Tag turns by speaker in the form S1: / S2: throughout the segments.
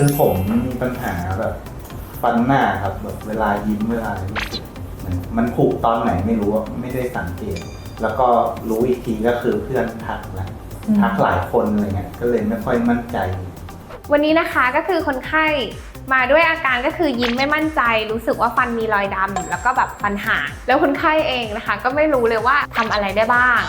S1: คือผมมีปัญหาแบบฟันหน้าครับแบบเวลายิ้มเวลาอะไรรู้สึกเหมือนมันผุตอนไหนไม่รู้อะไม่ได้สังเกต แล้วก็รู้อีกทีก็คือเพื่อนทักแล้วทักหลายคนอะไรเงี้ยก็เลยไม่ค่อยมั่นใจ
S2: วันนี้นะคะก็คือคนไข้มาด้วยอาการก็คือยิ้มไม่มั่นใจ รู้สึกว่าฟันมีรอยดำแล้วก็แบบฟันห่างแล้วคนไข้เองนะคะ ก็ไม่รู้เลยว่าทำอะไรได้บ้าง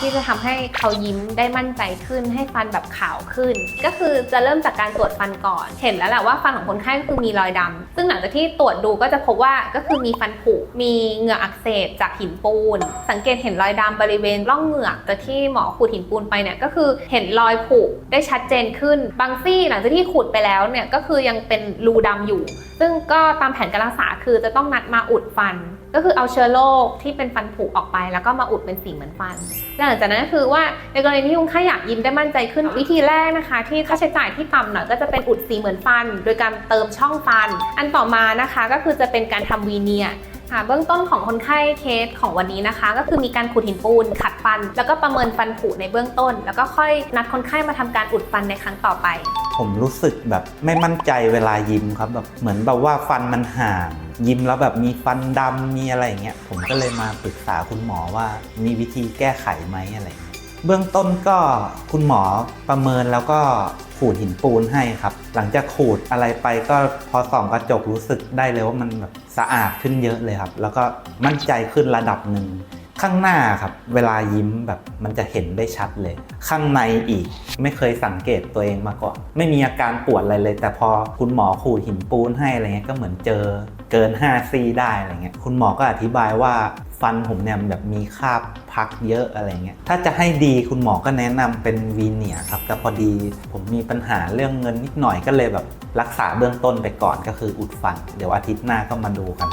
S2: ที่จะทำให้เขายิ้มได้มั่นใจขึ้น ให้ฟันแบบขาวขึ้น ก็คือจะเริ่มจากการตรวจฟันก่อน เห็นแล้วแหละว่าฟันของคนไข้ก็คือมีรอยดำซึ่งหลังจากที่ตรวจดูก็จะพบว่าก็คือมีฟันผุ มีเหงือกอักเสบจากหินปูน สังเกตเห็นรอยดำบริเวณร่องเหงือกแต่ที่หมอขูดหินปูนไปเนี่ยก็คือเห็นรอยผุได้ชัดเจนขึ้น บางซี่หลังจากที่ขูดไปแล้วเนี่ยก็คือยังเป็นรูดำอยู่ ซึ่งก็ตามแผนการรักษาคือจะต้องนัดมาอุดฟัน ก็คือเอาเชื้อโรคที่เป็นฟันผุออกไป แล้วก็มาอุดเป็นสีเหมือนฟันและหลังจากนั้นก็คือว่าในกรณีที่คุณไข้อยากยิ้มได้มั่นใจขึ้นวิธีแรกนะคะ ที่ค่าใช้จ่ายที่ต่ำหน่อยก็จะเป็นอุดสีเหมือนฟัน โดยการเติมช่องฟัน อันต่อมานะคะก็คือจะเป็นการทำวีเนียร์ ค่ะเบื้องต้นของคนไข้เคสของวันนี้นะคะ ก็คือมีการขูดหินปูน ขัดฟัน แล้วก็ประเมินฟันผุในเบื้องต้น แล้วก็ค่อยนัดคนไข้มาทำการอุดฟันในครั้งต่อไป
S1: ผมรู้สึกแบบไม่มั่นใจเวลายิ้มครับแบบเหมือนแบบว่าฟันมันห่างยิ้มแล้วแบบมีฟันดำมีอะไรอย่างเงี้ยผมก็เลยมาปรึกษาคุณหมอว่ามีวิธีแก้ไขไหมอะไรอย่างเงี้ย เบื้องต้นก็คุณหมอประเมินแล้วก็ขูดหินปูนให้ครับ หลังจากขูดอะไรไปก็พอส่องกระจกรู้สึกได้เลยว่ามันแบบสะอาดขึ้นเยอะเลยครับ แล้วก็มั่นใจขึ้นระดับหนึ่ง ข้างหน้าครับ เวลายิ้มแบบมันจะเห็นได้ชัดเลย ข้างในอีกไม่เคยสังเกตตัวเองมาก่อนไม่มีอาการปวดอะไรเลย แต่พอคุณหมอขูดหินปูนให้อะไรเงี้ยก็เหมือนเจอเกิน5ซี่ได้อะไรเงี้ยคุณหมอก็อธิบายว่าฟันผมเนี่ยแบบมีคราบพักเยอะอะไรเงี้ย ถ้าจะให้ดีคุณหมอก็แนะนำเป็นวีเนียครับ แต่พอดีผมมีปัญหาเรื่องเงินนิดหน่อยก็เลยแบบรักษาเบื้องต้นไปก่อนก็คืออุดฟัน เดี๋ยวอาทิตย์หน้าก็มาดูกัน